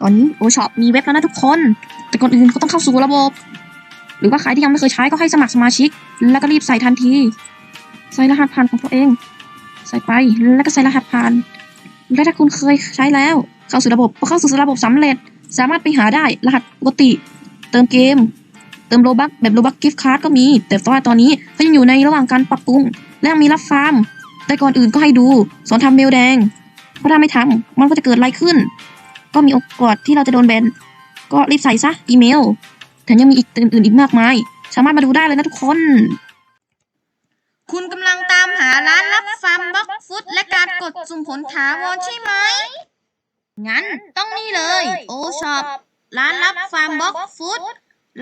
ตอนนี้โอช็อปมีเว็บแล้วนะทุกคน แต่ก่อนอื่นก็ต้องเข้าสู่ระบบ หรือว่าใครที่ยังไม่เคยใช้ก็ให้สมัครสมาชิก แล้วก็รีบใส่ทันที ใส่รหัสผ่านของตัวเอง ใส่ไปแล้วก็ใส่รหัสผ่าน และถ้าคุณเคยใช้แล้ว เข้าสู่ระบบพอเข้าสู่ระบบสำเร็จ สามารถไปหาได้รหัสปกติ เติมเกม เติมโลบักแบบโลบักกิฟต์การ์ดก็มี แต่ว่าตอนนี้เขายังอยู่ในระหว่างการปรับปรุง และยังมีรับฟาร์ม แต่ก่อนอื่นก็ให้ดูสอนทำเมลแดงเพราะถ้าไม่ทำมันก็จะเกิดอะไรขึ้น ก็มีโอกาสที่เราจะโดนแบน ก็รีบใส่ซะอีเมล แถมยังมีอีกอื่นๆอีกมากมาย สามารถมาดูได้เลยนะทุกคน คุณกำลังตามหาร้านรับฟาร์มบล็อกฟุตและการกดสุ่มผลถาวรใช่ไหม งั้นต้องนี่เลย โอช็อปร้านรับฟาร์มบล็อกฟุต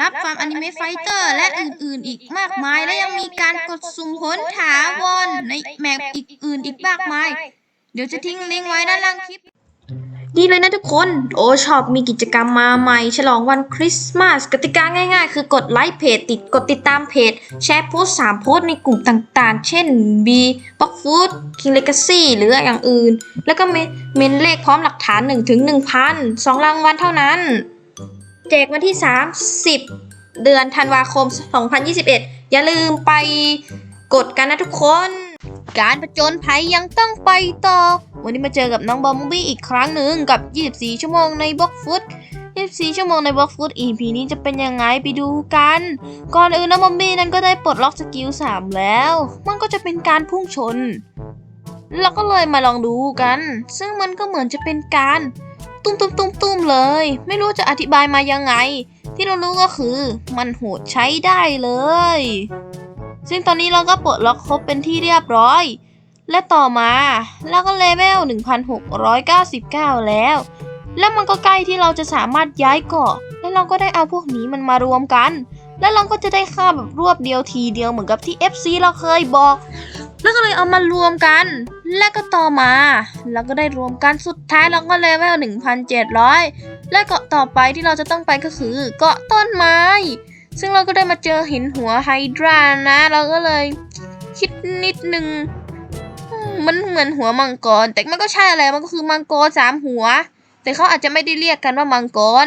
รับฟาร์มอนิเมะไฟเตอร์และอื่นๆ อีกมากมาย และยังมีการกดสุ่มผลถาวรในแมปอีกอื่นอีกมากมาย เดี๋ยวจะทิ้งลิงก์ไว้ด้านล่างคลิป ดีเลยนะทุกคน โอชอปมีกิจกรรมมาใหม่ ฉลองวันคริสต์มาสกติกาง่ายๆ คือกดไลค์เพจติดกดติดตามเพจ แชร์โพสต์3โพสต์ในกลุ่มต่างๆ เช่น B b o x Food King Legacy หรืออย่างอื่น แล้วก็เมเมนเลขพร้อมหลักฐาน 1 ถึง 1,000 2รางวัลเท่านั้น แจกวันที่ 30 เดือนธันวาคม 2021 อย่าลืมไปกดกันนะทุกคน การประจนภัยยังต้องไปต่อ วันนี้มาเจอกับน้องบอมบี้อีกครั้งหนึ่งกับ 24 ชั่วโมงในบล็อกฟุต 24 ชั่วโมงในบล็อกฟุต EP นี้จะเป็นยังไงไปดูกัน ก่อนอื่นน้องบอมบี้นั้นก็ได้ปลดล็อกสกิล 3 แล้ว มันก็จะเป็นการพุ่งชน เราก็เลยมาลองดูกัน ซึ่งมันก็เหมือนจะเป็นการ ตุ้มตุ้มตุ้มตุ้มเลย ไม่รู้จะอธิบายมายังไง ที่เรารู้ก็คือ มันโหดใช้ได้เลย ซึ่งตอนนี้เราก็ปลดล็อกครบเป็นที่เรียบร้อย และต่อมาเราก็เลเวล 1699 แล้ว แล้วมันก็ใกล้ที่เราจะสามารถย้ายเกาะ แล้วเราก็ได้เอาพวกนี้มันมารวมกัน แล้วเราก็จะได้ค่าแบบรวบเดียวทีเดียวเหมือนกับที่ FC เราเคยบอก แล้วก็เลยเอามารวมกัน และก็ต่อมาเราก็ได้รวมกันสุดท้ายเราก็เลเวล 1700 และเกาะต่อไปที่เราจะต้องไปก็คือเกาะต้นไม้ ซึ่งเราก็ได้มาเจอเห็นหัวไฮดรานะ เราก็เลยคิดนิดนึง มันเหมือนหัวมังกร แต่มันก็ใช่อะไรมันก็คือมังกรสามหัว แต่เขาอาจจะไม่ได้เรียกกันว่ามังกร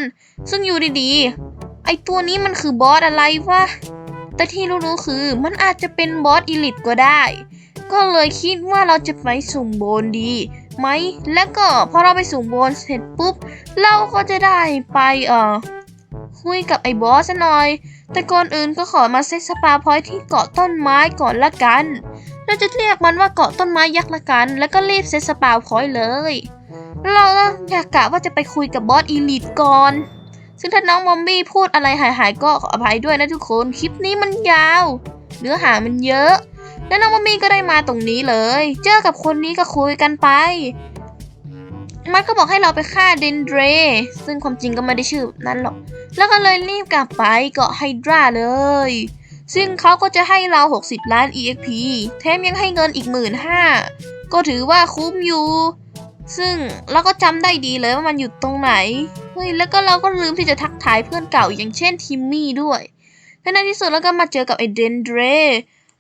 ซึ่งอยู่ดีๆ ไอตัวนี้มันคือบอสอะไรวะ แต่ที่รู้ๆคือมันอาจจะเป็นบอสอีลิทก็ได้ ก็เลยคิดว่าเราจะไปสุ่มโบนดีไหม แล้วก็พอเราไปสุ่มโบนเสร็จปุ๊บ เราก็จะได้ไปเอ่อคุยกับไอ้บอสซะหน่อย แต่ก่อนอื่นก็ขอมาเซ็ตสปาพอยที่เกาะต้นไม้ก่อนละกัน เราจะเรียกมันว่าเกาะต้นไม้ยักษ์ละกัน แล้วก็รีบเซ็ตสปาพอยเลย เราอยากกะว่าจะไปคุยกับบอสอีลิทก่อน ซึ่งถ้าน้องมอมบี้พูดอะไรหายๆก็ขออภัยด้วยนะทุกคน คลิปนี้มันยาว เนื้อหามันเยอะ แล้วน้องมอมบี้ก็ได้มาตรงนี้เลย เจอกับคนนี้ก็คุยกันไป มันก็บอกให้เราไปฆ่าเดนเดร ซึ่งความจริงก็ไม่ได้ชื่อนั้นหรอก แล้วก็เลยรีบกลับไปเกาะไฮดราเลย ซึ่งเขาก็จะให้เรา 60 ล้าน EXP แถมยังให้เงินอีกหมื่นห้าก็ถือว่าคุ้มอยู่ ซึ่งเราก็จำได้ดีเลยว่ามันอยู่ตรงไหน เฮ้ย แล้วก็เราก็ลืมที่จะทักทายเพื่อนเก่าอย่างเช่นทิมมี่ด้วยและในที่สุดเราก็มาเจอกับไอเดนเดร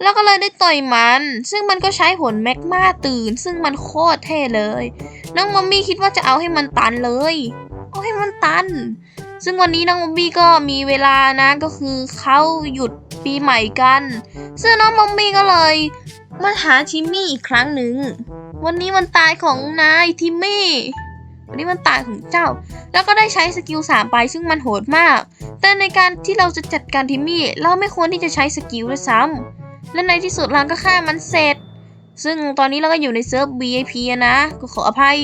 แล้วก็เลยได้ต่อยมัน ซึ่งมันก็ใช้ผลแมกมาตื่น ซึ่งมันโคตรเท่เลย น้องมัมมี่คิดว่าจะเอาให้มันตันเลย เอาให้มันตัน ซึ่งวันนี้น้องมัมมี่ก็มีเวลานะก็คือเขาหยุดปีใหม่กัน ซึ่งน้องมัมมี่ก็เลยมาหาทิมมี่อีกครั้งหนึ่ง วันนี้มันตายของนายทิมมี่ วันนี้มันตายของเจ้า แล้วก็ได้ใช้สกิลสามไปซึ่งมันโหดมาก แต่ในการที่เราจะจัดการทิมมี่ เราไม่ควรที่จะใช้สกิลด้วยซ้ำ และในที่สุดเราก็ฆ่ามันเสร็จ ซึ่งตอนนี้เราก็อยู่ในเซิร์ฟ VIP อะนะก็ขออภัย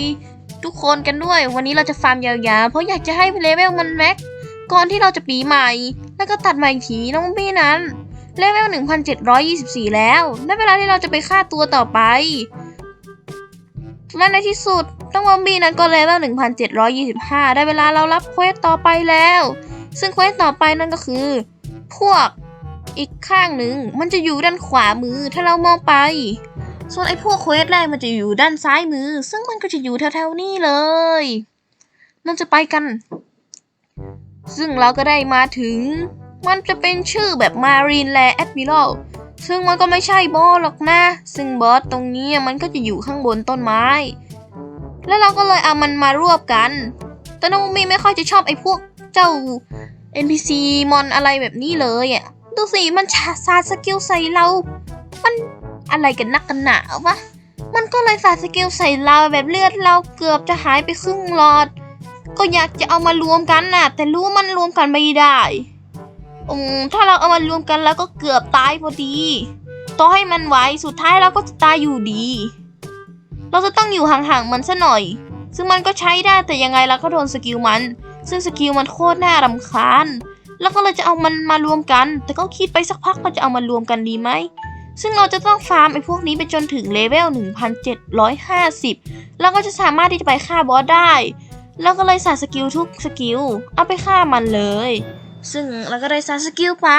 ทุกคนกันด้วย วันนี้เราจะฟาร์มยาวๆ เพราะอยากจะให้เลเวลมันแม็กก่อนที่เราจะปีใหม่ แล้วก็ตัดใหม่อีกทีน้องบี้นั้นเลเวล 1724 แล้วได้เวลาที่เราจะไปฆ่าตัวต่อไป และในที่สุดต้องมอมบี้นั้นก็เลเวล 1725 ได้เวลาเรารับเควสต่อไปแล้ว ซึ่งเควสต่อไปนั่นก็คือ พวก อีกข้างหนึ่งมันจะอยู่ด้านขวามือถ้าเรามองไป ส่วนไอ้พวกเควสแรกมันจะอยู่ด้านซ้ายมือ ซึ่งมันก็จะอยู่แถวๆนี้เลยเราจะไปกัน ซึ่งเราก็ได้มาถึง มันจะเป็นชื่อแบบมารีนแลแอดมิรัลซึ่งมันก็ไม่ใช่บอสหรอกนะ ซึ่งบอสตรงนี้มันก็จะอยู่ข้างบนต้นไม้ แล้วเราก็เลยเอามันมารวบกัน แต่น้องมีไม่ค่อยจะชอบไอ้พวกเจ้า NPC มอนอะไรแบบนี้เลยอะ ดูสิ มันชาซาดสกิลใส่เรา มันอะไรกันนักกันหนาวะ มันก็เลยสาดสกิลใส่เราแบบเลือดเราเกือบจะหายไปครึ่งหลอด ก็อยากจะเอามารวมกันน่ะ แต่รู้มันรวมกันไม่ได้อืมถ้าเราเอามารวมกันแล้วก็เกือบตายพอดี ต่อให้มันไหวสุดท้ายเราก็จะตายอยู่ดี เราจะต้องอยู่ห่างๆมันซะหน่อย ซึ่งมันก็ใช้ได้แต่ยังไงเราก็โดนสกิลมัน ซึ่งสกิลมันโคตรน่ารำคาญ แล้วก็เลยจะเอามันมารวมกัน แต่ก็คิดไปสักพักเราจะเอามารวมกันดีไหม ซึ่งเราจะต้องฟาร์มไอ้พวกนี้ไปจนถึงเลเวล 1750 แล้วก็จะสามารถที่จะไปฆ่าบอสได้ แล้วก็เลยส่สกิลทุกสกิล เอาไปฆ่ามันเลย ซึ่งเราก็ได้ส่สกิลไป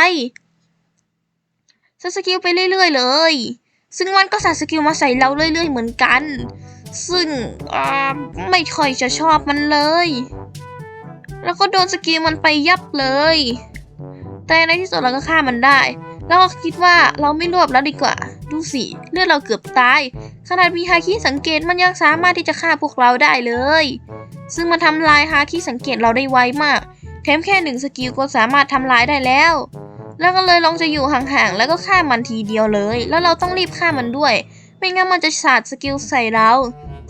ส่สกิลไปเรื่อยๆ เลย ซึ่งมันก็ส่สกิลมาใส่เราเรื่อยๆ เหมือนกัน ซึ่งอ่าไม่ค่อยจะชอบมันเลย แล้วก็โดนสกิลมันไปยับเลย แต่ในที่สุดเราก็ฆ่ามันได้แล้วก็คิดว่าเราไม่รวบแล้วดีกว่า ดูสิเลือดเราเกือบตาย ขนาดมีฮาคิสังเกตมันยังสามารถที่จะฆ่าพวกเราได้เลย ซึ่งมันทำลายฮาคิสังเกตเราได้ไวมาก แถมแค่หนึ่งสกิลก็สามารถทำลายได้แล้ว แล้วก็เลยลองจะอยู่ห่างๆแล้วก็ฆ่ามันทีเดียวเลย แล้วเราต้องรีบฆ่ามันด้วย ไม่งั้นมันจะสาดสกิลใส่เรา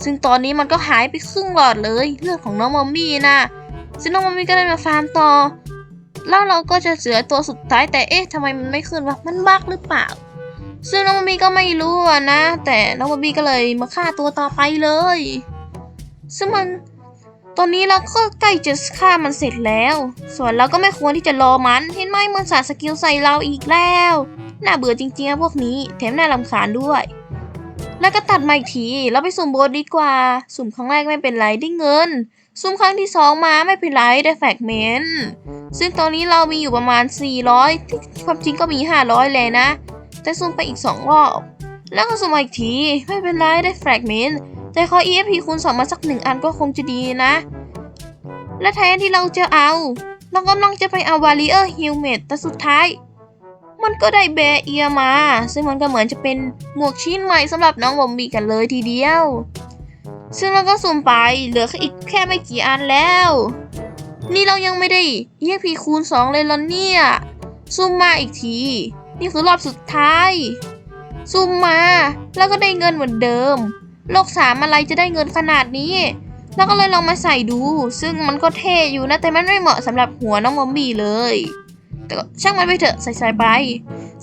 ซึ่งตอนนี้มันก็หายไปครึ่งหลอดเลย เลือดของน้องมอมมี่นะ ซึ่งน้องมอมมี่ก็ได้มาฟาร์มต่อ แล้วเราก็จะเสือตัวสุดท้ายแต่เอ๊ะทำไมมันไม่ขึ้นวะ มันบักหรือเปล่า ซึ่งน้องบอบบี้ก็ไม่รู้นะ แต่น้องบอบบี้ก็เลยมาฆ่าตัวต่อไปเลย ซึ่งมันตอนนี้เราก็ใกล้จะฆ่ามันเสร็จแล้ว ส่วนเราก็ไม่ควรที่จะรอมัน เห็นไหมมันสาดสกิลใส่เราอีกแล้ว น่าเบื่อจริงๆพวกนี้ แถมน่ารำคาญด้วย แล้วก็ตัดมาอีกที เราไปสุ่มโบสดีกว่า สุ่มครั้งแรกไม่เป็นไรได้เงิน สุ่มครั้งที่สองมาไม่เป็นไรได้แฟกเมนต์ซึ่งตอนนี้เรามีอยู่ประมาณ 400 ที่ความจริงก็มี 500 เลยนะ แต่ซูมไปอีก 2 รอบ แล้วก็ซูมมาอีกที ไม่เป็นไรได้แฟกเมนต์แต่ขอ EFP คูณ2มาสักหนึ่งอันก็คงจะดีนะ และแทนที่เราจะเอา เรากำลังจะไปเอาวาริเออร์ฮิลเมตแต่สุดท้าย มันก็ได้แบเอียมา ซึ่งมันก็เหมือนจะเป็นหมวกชิ้นใหม่สำหรับน้องบอมบี้กันเลยทีเดียว ซึ่งเราก็สุ่มไปเหลือแค่อีกแค่ไม่กี่อันแล้ว นี่เรายังไม่ได้ EXP คูณ 2 เลยเหรอเนี่ยซุ่มมาอีกที นี่คือรอบสุดท้าย ซุ่มมา แล้วก็ได้เงินเหมือนเดิม โลกสามอะไรจะได้เงินขนาดนี้ แล้วก็เลยลองมาใส่ดู ซึ่งมันก็เท่อยู่นะ แต่มันไม่เหมาะสำหรับหัวน้องมอมบี้เลย แต่ช่างมันไปเถอะใส่ๆไป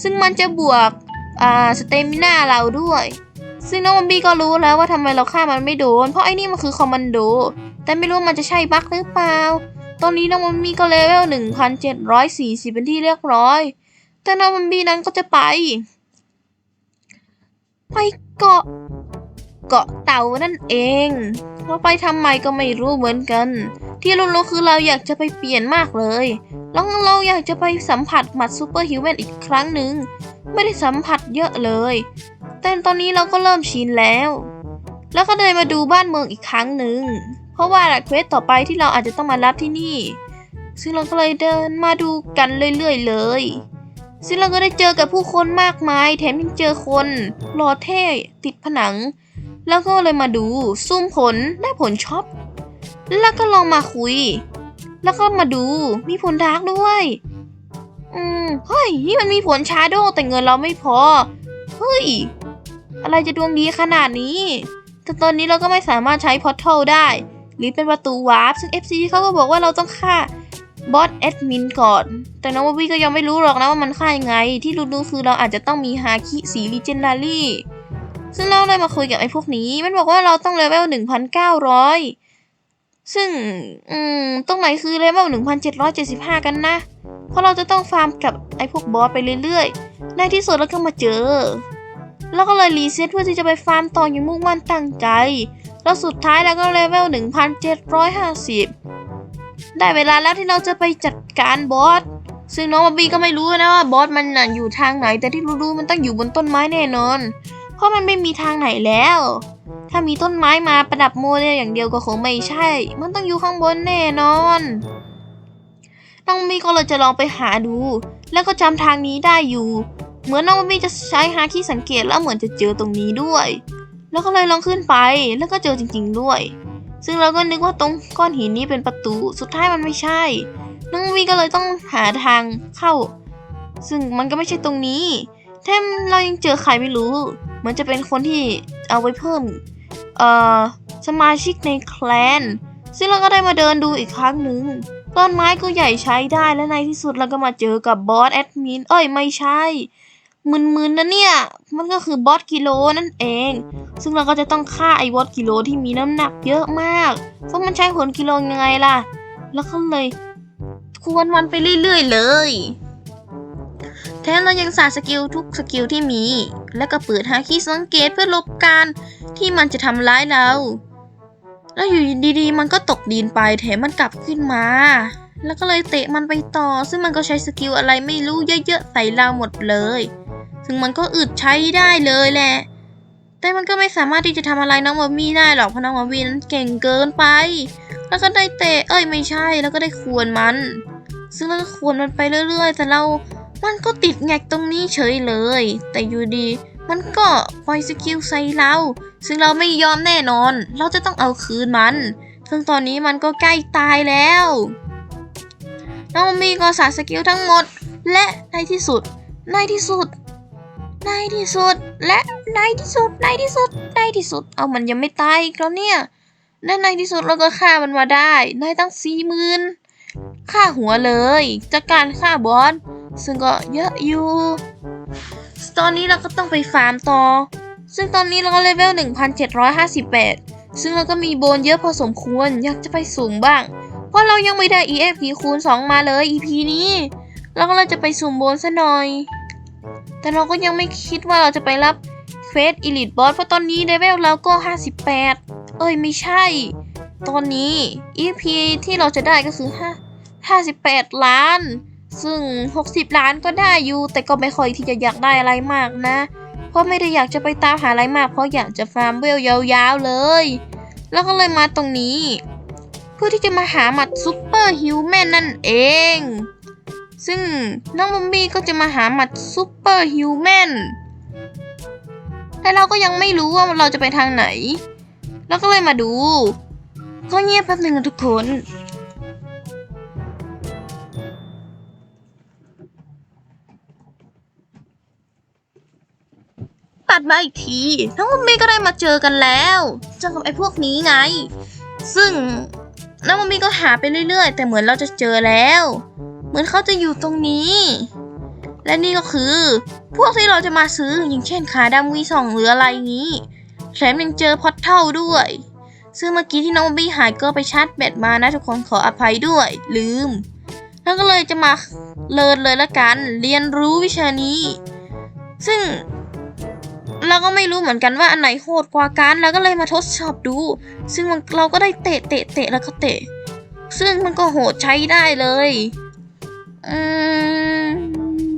ซึ่งมันจะบวกอ่าสเตมิน่าเราด้วย ซึ่งน้องมอมบี้ก็รู้แล้วว่าทำไมเราฆ่ามันไม่โดน เพราะไอ้นี่มันคือคอมมานโด แต่ไม่รู้มันจะใช่บั๊กหรือเปล่า ตอนนี้น้องมันมีก็เลเวล 1,740 เป็นที่เรียบร้อย แต่น้องมันมีนั้นก็จะไป ไปเกาะ เกาะเต่านั่นเอง เราไปทำไมก็ไม่รู้เหมือนกัน ที่รู้ๆคือเราอยากจะไปเปลี่ยนมากเลยแล้วเราอยากจะไปสัมผัสหมัดซูเปอร์ฮิวแมนอีกครั้งหนึ่ง ไม่ได้สัมผัสเยอะเลย แต่ตอนนี้เราก็เริ่มชินแล้ว แล้วก็เดินมาดูบ้านเมืองอีกครั้งหนึ่ง เพราะว่าเควสต่อไปที่เราอาจจะต้องมารับที่นี่ ซึ่งเราก็เลยเดินมาดูกันเรื่อยๆเลย ซึ่งเราก็ได้เจอกับผู้คนมากมาย แถมยังเจอคนรอเท่ติดผนัง แล้วก็เลยมาดูซุ่มผลได้ผลช็อป แล้วก็ลองมาคุย แล้วก็มาดูมีผลดาร์กด้วย อืมเฮ้ยนี่มันมีผลชาโดแต่เงินเราไม่พอ เฮ้ย อะไรจะดวงดีขนาดนี้ แต่ตอนนี้เราก็ไม่สามารถใช้พอร์ทัลได้ หรือเป็นประตูวาร์ปซึ่ง FC เขาก็บอกว่าเราต้องฆ่าบอสแอดมินก่อน แต่น้องวบี้ก็ยังไม่รู้หรอกนะว่ามันฆ่ายังไง ที่รู้ๆคือเราอาจจะต้องมีฮาคิสีลีเจนดารี่ซึ่งเราเลยมาคุยกับไอ้พวกนี้ มันบอกว่าเราต้องเลเวล1,900 ซึ่ง อืม ตรงไหนคือเลเวล1,775 กันนะ เพราะเราจะต้องฟาร์มกับไอ้พวกบอสไปเรื่อยๆ ในที่สุดเราก็มาเจอ แล้วก็เลยรีเซ็ตเพื่อที่จะไปฟาร์มต่ออย่างมุ่งมั่นตั้งใจ แล้วสุดท้ายเราก็เลเวล 1,750 ได้เวลาแล้วที่เราจะไปจัดการบอส ซึ่งน้องบอบบี้ก็ไม่รู้นะว่าบอสมันน่ะอยู่ทางไหน แต่ที่รู้ๆมันต้องอยู่บนต้นไม้แน่นอน เพราะมันไม่มีทางไหนแล้ว ถ้ามีต้นไม้มาประดับโมเดลอย่างเดียวก็คงไม่ใช่ มันต้องอยู่ข้างบนแน่นอนน้องบีก็เลยจะลองไปหาดู แล้วก็จำทางนี้ได้อยู่ เหมือนน้องบอบบี้จะใช้ฮาคิสังเกตแล้วเหมือนจะเจอตรงนี้ด้วย แล้วก็เลยลองขึ้นไปแล้วก็เจอจริง ๆ ด้วย ซึ่งเราก็นึกว่าตรงก้อนหินนี้เป็นประตู สุดท้ายมันไม่ใช่ น้องวีก็เลยต้องหาทางเข้า ซึ่งมันก็ไม่ใช่ตรงนี้แถมเรายังเจอใครไม่รู้ เหมือนจะเป็นคนที่เอาไว้เพิ่มเอ่อสมาชิกในแคลน ซึ่งเราก็ได้มาเดินดูอีกครั้งหนึ่งต้นไม้ก็ใหญ่ใช้ได้และในที่สุดเราก็มาเจอกับบอสแอดมิน เอ้ยไม่ใช่ มึนๆนะเนี่ย มันก็คือบอสกิโลนั่นเอง ซึ่งเราก็จะต้องฆ่าไอ้บอสกิโลที่มีน้ำหนักเยอะมาก เพราะมันใช้ผลกิโลยังไงล่ะ แล้วก็เลยควรมันไปเรื่อยๆเลย แถมเรายังสาสกิลทุกสกิลที่มี และก็เปิดหาคีย์สังเกตเพื่อลบการที่มันจะทำร้ายเรา แล้วอยู่ดีๆ มันก็ตกดินไป แถมมันกลับขึ้นมา แล้วก็เลยเตะมันไปต่อ ซึ่งมันก็ใช้สกิลอะไรไม่รู้เยอะๆใส่เราหมดเลย ซึ่งมันก็อึดใช้ได้เลยแหละ แต่มันก็ไม่สามารถที่จะทำอะไรน้องบอบบี้ได้หรอกเพราะน้องบอบบี้นั้นเก่งเกินไป แล้วก็ได้เตะเอ้ยไม่ใช่ แล้วก็ได้ควรมัน ซึ่งเราก็ควรมันไปเรื่อย ๆ แต่เรามันก็ติดแงกตรงนี้เฉยเลย แต่อยู่ดี มันก็ปล่อยสกิลใส่เรา ซึ่งเราไม่ยอมแน่นอน เราจะต้องเอาคืนมัน ซึ่งตอนนี้มันก็ใกล้ตายแล้วน้องมีก็สาสกิลทั้งหมด และในที่สุด ในที่สุด ในที่สุด และในที่สุดในที่สุดในที่สุด เอามันยังไม่ตายอีกแล้วเนี่ยและในที่สุดเราก็ฆ่ามันมาได้ได้ตั้งสี่หมื่นฆ่าหัวเลยจากการฆ่าบอสซึ่งก็เยอะอยู่ ตอนนี้เราก็ต้องไปฟาร์มต่อ ซึ่งตอนนี้เราก็เลเวล 1758 ซึ่งเราก็มีโบนเยอะพอสมควรอยากจะไปสูงบ้าง เพราะเรายังไม่ได้ EXP คูณ 2 มาเลย EP นี้ เราก็เลยจะไปสุ่มโบนซะหน่อย แต่เราก็ยังไม่คิดว่าเราจะไปรับเควส Elite Boss เพราะตอนนี้เลเวลเราก็ 58 เอ้ยไม่ใช่ ตอนนี้ EP ที่เราจะได้ก็คือ5 58 ล้าน ซึ่ง 60 ล้านก็ได้อยู่ แต่ก็ไม่ค่อยที่จะอยากได้อะไรมากนะ เพราะไม่ได้อยากจะไปตามหาอะไรมาก เพราะอยากจะฟาร์มเวลยาวๆเลย แล้วก็เลยมาตรงนี้ เพื่อที่จะมาหาหมัดซูเปอร์ฮิวแมนนั่นเอง ซึ่งน้องบอมบี้ก็จะมาหาหมัดซูเปอร์ฮิวแมนแต่เราก็ยังไม่รู้ว่าเราจะไปทางไหนแล้วก็เลยมาดู ก็เงียบแป๊บหนึ่งนทุกคน ตัดมาอีกทีน้องมัมมี่ก็ได้มาเจอกันแล้วเจอกับไอ้พวกนี้ไง ซึ่งน้องมัมมี่ก็หาไปเรื่อยๆ แต่เหมือนเราจะเจอแล้ว เหมือนเขาจะอยู่ตรงนี้ และนี่ก็คือ พวกที่เราจะมาซื้ออย่างเช่นขาดำวีสองหรืออะไรนี้แถมยังเจอพอตเท่าด้วย ซึ่งเมื่อกี้ที่น้องมัมมี่หายก็ไปชาร์จแบตมานะทุกคนขออภัยด้วย ลืม แล้วก็เลยจะมาเลินเลยละกัน เรียนรู้วิชานี้ ซึ่งเราก็ไม่รู้เหมือนกันว่าอันไหนโหดกว่ากันแล้วก็เลยมาทดสอบดู ซึ่งเราก็ได้เตะเตะเตะแล้วก็เตะ ซึ่งมันก็โหดใช้ได้เลย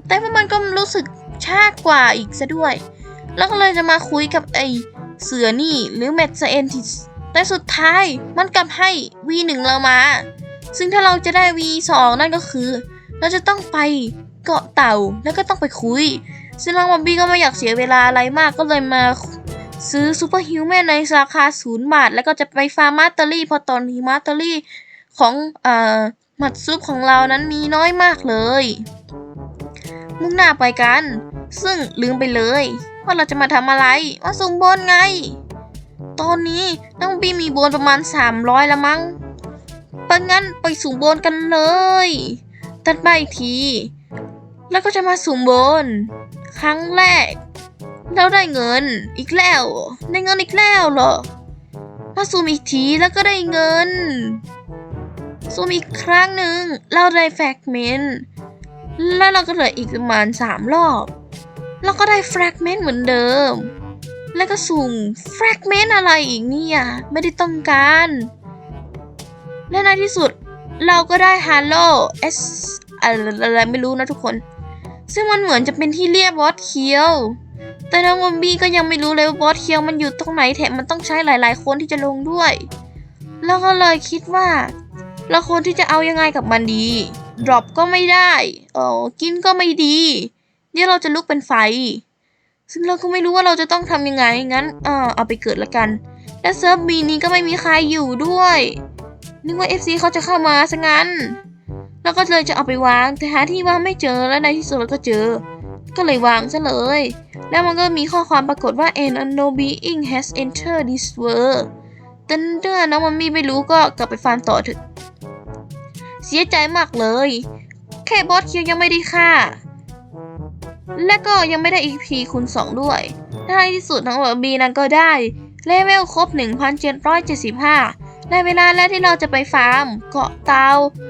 แต่ว่ามันก็รู้สึกชากว่าอีกซะด้วย แล้วก็เลยจะมาคุยกับไอเสือนี่หรือแมทเอนติสแต่สุดท้ายมันกลับให้ V1 เรามา ซึ่งถ้าเราจะได้ V2 นั่นก็คือ เราจะต้องไปเกาะเต่าแล้วก็ต้องไปคุย ซึ่งน้องบอบบี้ก็ไม่อยากเสียเวลาอะไรมากก็เลยมาซื้อซูเปอร์ฮิวแมนในราคาศูนย์บาท แล้วก็จะไปฟาร์มมาสเตอรี่พอตอนนี้มาสเตอรี่ของเอ่อ หมัดซุปของเรานั้นมีน้อยมากเลย มุ่งหน้าไปกัน ซึ่งลืมไปเลย ว่าเราจะมาทำอะไรมาสุ่มโบนไง ตอนนี้น้องบี้มีโบนประมาณ 300ละมั้งปะงั้นไปสุ่มโบนกันเลยตัดไปอีกที แล้วก็จะมาสุ่มโบน ครั้งแรกเราได้เงินอีกแล้ว ได้เงินอีกแล้วเหรอ มาสุ่มอีกทีแล้วก็ได้เงิน สุ่มอีกครั้งหนึ่งเราได้แฟกเมนต์แล้วเราก็เหลืออีกประมาณสามรอบ แล้วก็ได้แฟกเมนต์เหมือนเดิม แล้วก็สุ่มแฟกเมนต์อะไรอีกเนี่ยไม่ได้ต้องการ และในที่สุดเราก็ได้ฮาโลเอสอะไรไม่รู้นะทุกคน ซึ่งมันเหมือนจะเป็นที่เรียกบอสเคียว แต่น้องบอมบี้ก็ยังไม่รู้เลยว่าบอสเคียวมันอยู่ตรงไหนแถมมันต้องใช้หลาย ๆ คนที่จะลงด้วย แล้วก็เลยคิดว่า เราควรที่จะเอายังไงกับมันดีดรอปก็ไม่ได้เออกินก็ไม่ดีเดี๋ยวเราจะลุกเป็นไฟ ซึ่งเราก็ไม่รู้ว่าเราจะต้องทำยังไงงั้นเออเอาไปเกิดละกัน และเซิร์ฟบีนี้ก็ไม่มีใครอยู่ด้วยนึกว่า FC เขาจะเข้ามาซะงั้นแล้วก็เลยจะเอาไปวางแต่หาที่วางไม่เจอแล้วในที่สุดเราก็เจอ ก็เลยวางซะเลย แล้วมันก็มีข้อความปรากฏว่า and no being has entered this world แต่เดือนน้องมันมีไม่รู้ก็กลับไปฟาร์มต่อเถอะ เสียใจมากเลย แค่บอสเคียวยังไม่ได้ฆ่า และก็ยังไม่ได้ EP คูณ2ด้วยท้ายที่สุดทั้งหมดบีนั้นก็ได้เลเวลครบ 1775ได้เวลาแล้วที่เราจะไปฟาร์มเกาะเตา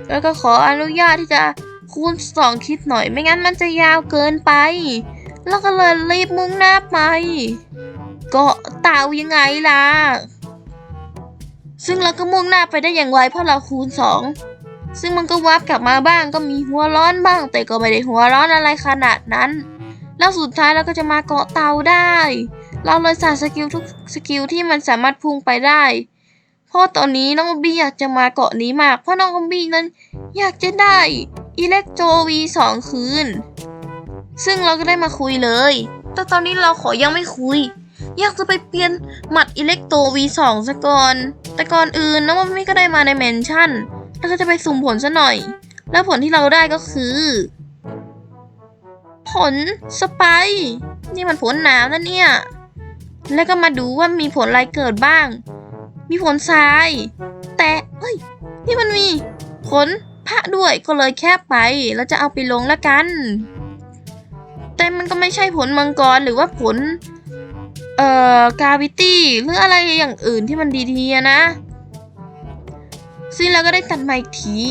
แล้วก็ขออนุญาตที่จะคูณ2คลิปหน่อยไม่งั้นมันจะยาวเกินไป แล้วก็เลยรีบมุ่งหน้าไป เกาะเตายังไงล่ะ ซึ่งเราก็มุ่งหน้าไปได้อย่างไวเพราะเราคูณ 2 ซึ่งมันก็วับกลับมาบ้างก็มีหัวร้อนบ้าง แต่ก็ไม่ได้หัวร้อนอะไรขนาดนั้น แล้วสุดท้ายเราก็จะมาเกาะเตาได้ เราเลยส่สกิลทุกสกิลที่มันสามารถพุ่งไปได้ เพราะตอนนี้น้องบี้อยากจะมาเกาะนี้มาก เพราะน้องบี้นั้นอยากจะได้อิเล็กโทร V2 คืน ซึ่งเราก็ได้มาคุยเลย แต่ตอนนี้เราขอยังไม่คุย อยากจะไปเปลี่ยนหมัดอิเล็กโทร V2 ซะก่อน แต่ก่อนอื่นน้องบอบบี้ก็ได้มาในเมนชั่น แล้วก็จะไปสุ่มผลซะหน่อย แล้วผลที่เราได้ก็คือ ผลสไปร์นี่มันผลหนาวนะเนี่ย แล้วก็มาดูว่ามีผลอะไรเกิดบ้าง มีผลทราย แต่เฮ้ย นี่มันมีผลพระด้วยก็เลยแคบไป แล้วจะเอาไปลงละกัน แต่มันก็ไม่ใช่ผลมังกรหรือว่าผล เอ่อกาวิตี้หรืออะไรอย่างอื่นที่มันดีๆนะ ซึ่งเราก็ได้ตัดมาอีกที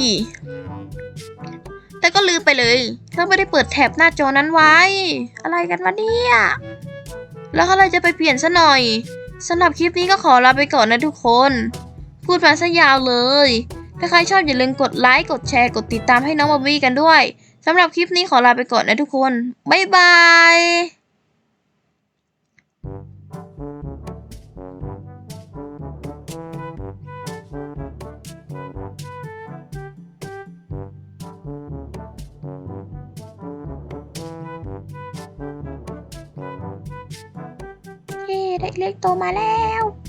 แต่ก็ลืมไปเลยเราไม่ได้เปิดแท็บหน้าจอนั้นไว้ อะไรกันวะเนี่ย แล้วก็เลยจะไปเปลี่ยนซะหน่อยสำหรับคลิปนี้ก็ขอลาไปก่อนนะทุกคน พูดมาซะยาวเลย ถ้าใครชอบอย่าลืมกดไลค์ กดแชร์ กดติดตามให้น้องบอบบี้กันด้วยสำหรับคลิปนี้ขอลาไปก่อนนะทุกคน บ๊ายบาย ได้เล็กโตมาแล้ว